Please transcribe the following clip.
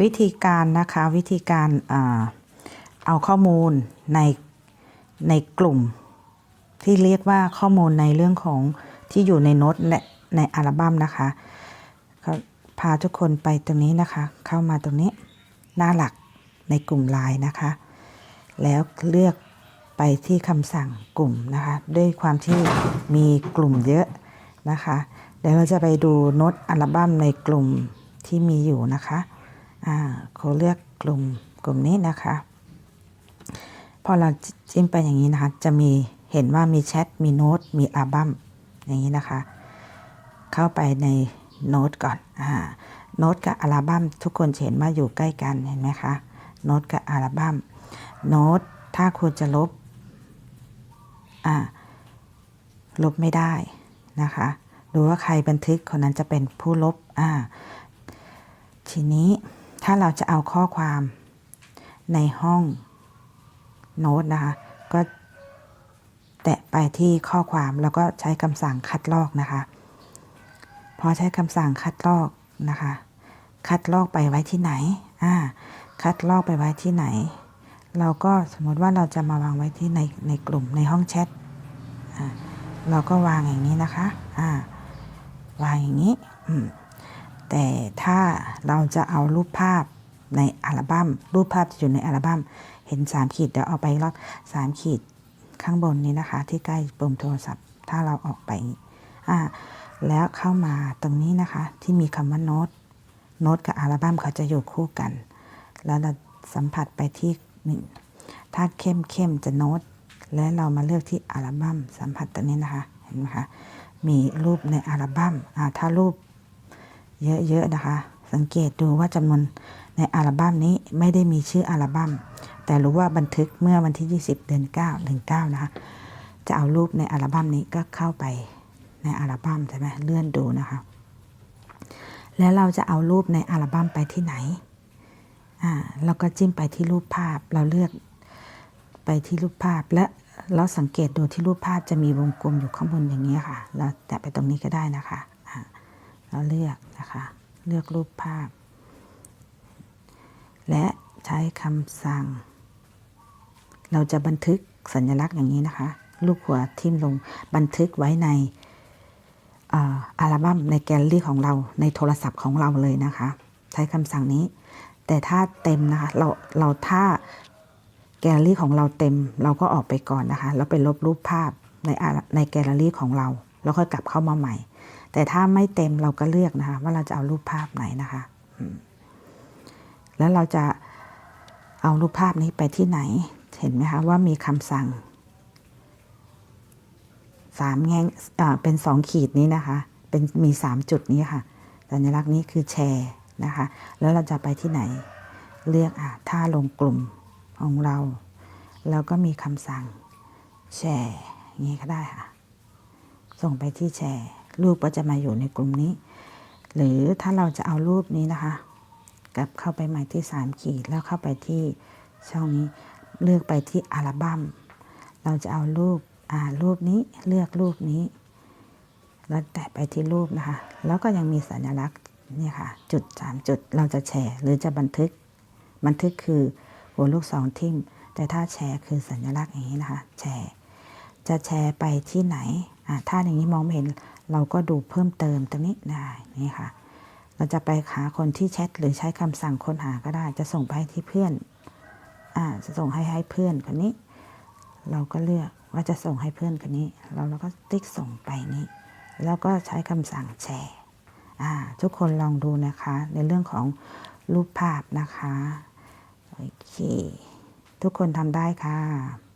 วิธีการนะคะวิธีการอเอาข้อมูลในในกลุ่ม ที่เรียกว่าข้อมูลในเรื่องของที่อยู่ในโน้ตและในอัลบั้มนะคะก็พาทุกคนไปตรงนี้นะคะ เข้ามาตรงนี้หน้าหลักในกลุ่มไลน์นะคะ แล้วเลือกไปที่คำสั่งกลุ่มนะคะ ด้วยความที่มีกลุ่มเยอะนะคะ เดี๋ยวเราจะไปดูโน้ตอัลบั้มในกลุ่มที่มีอยู่นะคะ อ่าเขาเลือกกลุ่มกลุ่มนี้นะคะ พอเราจิ้มไปอย่างนี้นะคะ จะมีเห็นว่ามีแชท มีโน้ต มีอัลบั้มอย่างนี้นะคะ เข้าไปในโน้ตก่อนอ่าโน้ตกับอัลบั้มทุกคนเห็นว่าอยู่ใกล้กันเห็นไหมคะ โน้ตกับอัลบั้ม โน้ตถ้าคุณจะลบ อ่า ลบไม่ได้นะคะ ดูว่าใครบันทึกคนนั้นจะเป็นผู้ลบ อ่า ทีนี้ ถ้าเราจะเอาข้อความในห้องโน้ตนะคะ ก็แตะไปที่ข้อความแล้วก็ใช้คำสั่งคัดลอกนะคะ พอใช้คำสั่งคัดลอกนะคะ คัดลอกไปไว้ที่ไหนอ่าคัดลอกไปไว้ที่ไหน เราก็สมมติว่าเราจะมาวางไว้ที่ในในกลุ่มในห้องแชทอ่าเราก็วางอย่างนี้นะคะอ่าวางอย่างนี้อืม แต่ถ้าเราจะเอารูปภาพในอัลบัม้ม รูปภาพจะอยู่ในอัลบัม้ม เห็นสามขีดเดี๋ยวเอาไปรอบสามขีดข้างบนนี้นะคะ ที่ใกล้ปุ่มโทรศัพท์ ถ้าเราออกไปอ่าแล้วเข้ามาตรงนี้นะคะ ที่มีคำว่าโน้ตโน้ตกับอัลบั้มเขาจะอยู่คู่กัน แล้วเราสัมผัสไปที่หนึ่งถ้าเข้มเข้มจะโน้ต แล้วเรามาเลือกที่อัลบั้มสัมผัสตรงนี้นะคะ เห็นไหมคะ มีรูปในอัลบั้มอ่าถ้ารูป เยอะๆนะคะ สังเกตดูว่าจำนวนในอัลบั้มนี้ไม่ได้มีชื่ออัลบั้ม แต่รู้ว่าบันทึกเมื่อวันที่ 20 เดือน9เดือน9นะคะ จะเอารูปในอัลบั้มนี้ก็เข้าไปในอัลบั้มใช่ไหมเลื่อนดูนะคะ แล้วเราจะเอารูปในอัลบั้มไปที่ไหน อ่าเราก็จิ้มไปที่รูปภาพ เราเลือกไปที่รูปภาพ และเราสังเกตดูที่รูปภาพจะมีวงกลมอยู่ข้างบนอย่างนี้ค่ะ เราแตะไปตรงนี้ก็ได้นะคะ อ่าเราเลือกนะคะ เลือกรูปภาพ และใช้คำสั่ง เราจะบันทึกสัญลักษณ์อย่างนี้นะคะ ลูกหัวทิ่มลงบันทึกไว้ในอัลบั้มในแกลเลอรี่ของเราในโทรศัพท์ของเราเลยนะคะ ใช้คำสั่งนี้ แต่ถ้าเต็มนะคะ เราเราถ้าแกลเลอรี่ของเราเต็ม เราก็ออกไปก่อนนะคะ แล้วไปลบรูปภาพในในแกลเลอรี่ของเรา แล้วค่อยกลับเข้ามาใหม่ แต่ถ้าไม่เต็มเราก็เลือกนะคะ ว่าเราจะเอารูปภาพไหนนะคะแล้วเราจะเอารูปภาพนี้ไปที่ไหน เห็นไหมคะว่ามีคำสั่งสามแง่งเป็นสองขีดนี้นะคะ เป็นมีสามจุดนี้ค่ะสัญลักษณ์นี้คือแชร์นะคะ แล้วเราจะไปที่ไหน เลือกอะถ้าลงกลุ่มของเรา แล้วก็มีคำสั่งแชร์อย่างนี้ก็ได้ค่ะ ส่งไปที่แชร์ รูปก็จะมาอยู่ในกลุ่มนี้ หรือถ้าเราจะเอารูปนี้นะคะ กลับเข้าไปใหม่ที่สามขีดแล้วเข้าไปที่ช่องนี้เลือกไปที่อัลบั้มเราจะเอารูปอ่ารูปนี้เลือกรูปนี้ แล้วแตะไปที่รูปนะคะ แล้วก็ยังมีสัญลักษณ์เนี่ยค่ะ จุดสามจุดเราจะแชร์ หรือจะบันทึก บันทึกคือหัวลูกศรทิ่มแต่ถ้าแชร์คือสัญลักษณ์อย่างนี้นะคะ แชร์ จะแชร์ไปที่ไหนอ่าถ้าอย่างนี้มองไม่เห็น เราก็ดูเพิ่มเติมตรงนี้ได้นี่ค่ะ เราจะไปหาคนที่แชทหรือใช้คำสั่งค้นหาก็ได้ จะส่งไปที่เพื่อนอ่าจะส่งให้ให้เพื่อนคนนี้ เราก็เลือกว่าจะส่งให้เพื่อนคนนี้ เราเราก็ติ๊กส่งไปนี้ แล้วก็ใช้คำสั่งแชร์อ่าทุกคนลองดูนะคะ ในเรื่องของรูปภาพนะคะ โอเค ทุกคนทำได้ค่ะ